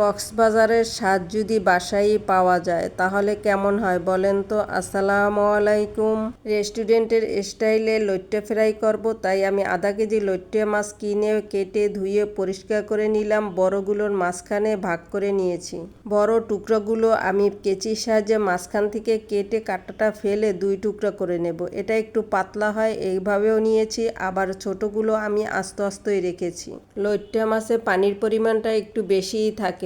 কক্সবাজারের স্বাদ যদি বাসায় পাওয়া যায়, তাহলে কেমন হয় বলেন তো? আসসালামু আলাইকুম। রেস্টুরেন্টের স্টাইলে লইট্টে ফ্রাই করব, তাই আমি আধা কেজি লইট্টে মাছ কিনে কেটে ধুয়ে পরিষ্কার করে নিলাম। বড়গুলোর মাঝখানে ভাগ করে নিয়েছি। বড় টুকরোগুলো আমি কেচির সাহায্যে মাঝখান থেকে কেটে কাটাটা ফেলে দুই টুকরো করে নেব। এটা একটু পাতলা হয়, এইভাবেও নিয়েছি। আবার ছোটগুলো আমি আস্তে আস্তেই রেখেছি। লইট্টে মাছে পানির পরিমাণটা একটু বেশিই থাকে।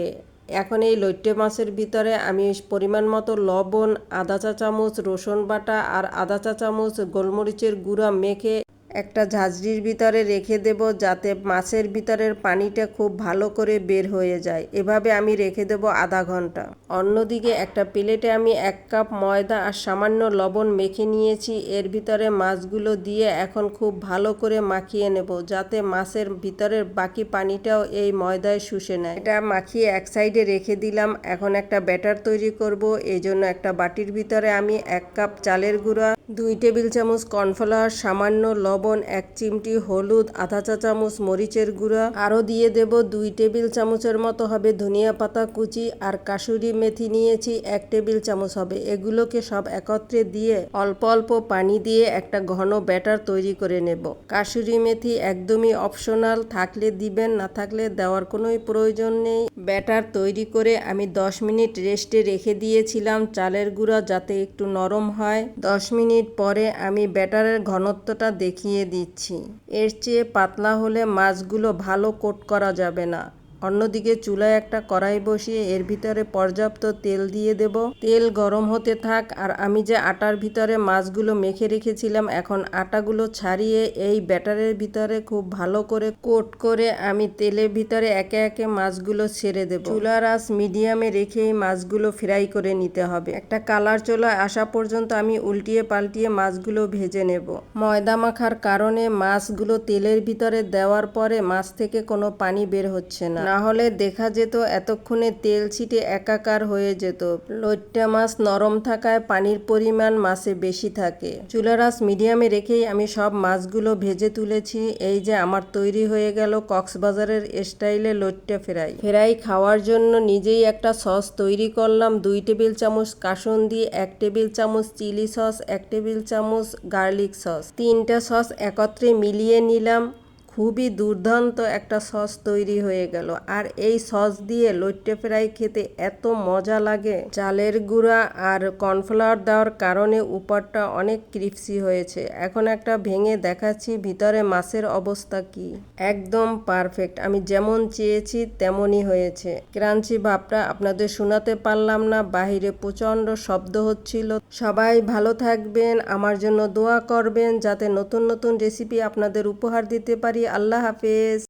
এখন এই লইট্টে মাছের ভিতরে আমি পরিমাণ মতো লবণ আধা চা চামচ, রসুন বাটা আর আধা চা চামচ, গোলমরিচের গুঁড়া মেখে একটা ঝাঁঝরির ভিতরে রেখে দেব যাতে মাছের ভিতরের পানিটা খুব ভালো করে বের হয়ে যায়। এভাবে আমি রেখে দেব আধা ঘণ্টা। অন্যদিকে একটা প্লেটে আমি এক কাপ ময়দা আর সামান্য লবণ মেখে নিয়েছি। এর ভিতরে মাছগুলো দিয়ে এখন খুব ভালো করে মাখিয়ে নেব যাতে মাছের ভিতরের বাকি পানিটাও এই ময়দায় শুষে নেয়। এটা মাখিয়ে এক সাইডে রেখে দিলাম। এখন একটা ব্যাটার তৈরি করব। এই জন্য একটা বাটির ভিতরে আমি এক কাপ চালের গুঁড়া দুই টেবিল চামচ কর্নফ্লাওয়ার, সামান্য লবণ, এক চিমটি হলুদ, আধা চা চামচ মরিচের গুঁড়া। আরও দিয়ে দেব দুই টেবিল চামচের মতো হবে ধনিয়া পাতা কুচি আর কাসুরি মেথি নিয়েছি এক টেবিল চামচ হবে। এগুলোকে সব একত্রে দিয়ে অল্প অল্প পানি দিয়ে একটা ঘন ব্যাটার তৈরি করে নেব। কাসুরি মেথি একদমই অপশনাল, থাকলে দিবেন, না থাকলে দেওয়ার কোনোই প্রয়োজন নেই। ব্যাটার তৈরি করে আমি দশ মিনিট রেস্টে রেখে দিয়েছিলাম চালের গুঁড়া যাতে একটু নরম হয়। দশ মিনিট পরে আমি ব্যাটারের ঘনত্বটা দেখিয়ে দিচ্ছি। এর চেয়ে পাতলা হলে মাছগুলো ভালো কোট করা যাবে না। অন্যদিকে চুলায় একটা কড়াই বসিয়ে এর ভিতরে পর্যাপ্ত তেল দিয়ে দেব। তেল গরম হতে থাক, আর আমি যে আটার ভিতরে মাছগুলো মেখে রেখেছিলাম, এখন আটাগুলো ছাড়িয়ে এই ব্যাটারের ভিতরে খুব ভালো করে কোট করে আমি তেলের ভিতরে একে একে মাছগুলো ছেড়ে দেব। চুলার আঁচ মিডিয়ামে রেখে এই মাছগুলো ফ্রাই করে নিতে হবে। একটা কালার চলে আসা পর্যন্ত আমি উল্টিয়ে পাল্টিয়ে মাছগুলো ভেজে নেব। ময়দা মাখার কারণে মাছগুলো তেলের ভিতরে দেওয়ার পরে মাছ থেকে কোনো পানি বের হচ্ছে না। না হলে দেখা যেত এতক্ষণে তেল ছিটে একাকার হয়ে যেত। লইট্টা মাছ নরম থাকায় পানির পরিমাণ মাছে বেশি থাকে। চুলার আঁচ মিডিয়ামে রেখেই আমি সব মাছগুলো ভেজে তুলেছি। এই যে আমার তৈরি হয়ে গেল কক্সবাজারের স্টাইলে লইট্টা ফ্রাই। ফ্রাই খাওয়ার জন্য নিজেই একটা সস তৈরি করলাম। দুই টেবিল চামচ কাসন্দি, এক টেবিল চামচ চিলি সস, এক টেবিল চামচ গার্লিক সস। তিনটা সস একত্রে মিলিয়ে নিলাম। খুবই দুর্দান্ত একটা সস তৈরি হয়ে গেল। আর এই সস দিয়ে লইট্টে ফ্রাই খেতে এত মজা লাগে। চালের গুঁড়া আর কর্নফ্লাওয়ার দেওয়ার কারণে উপরটা অনেক ক্রিপসি হয়েছে। এখন একটা ভেঙে দেখাচ্ছি ভিতরে মাছের অবস্থা কি। একদম পারফেক্ট। আমি যেমন চেয়েছি তেমনই হয়েছে। ক্রাঞ্চি ভাবটা আপনাদের শোনাতে পারলাম না। বাহিরে প্রচণ্ড শব্দ হচ্ছিল। সবাই ভালো থাকবেন। আমার জন্য দোয়া করবেন যাতে নতুন নতুন রেসিপি আপনাদের উপহার দিতে পারি। আল্লাহ হাফেজ।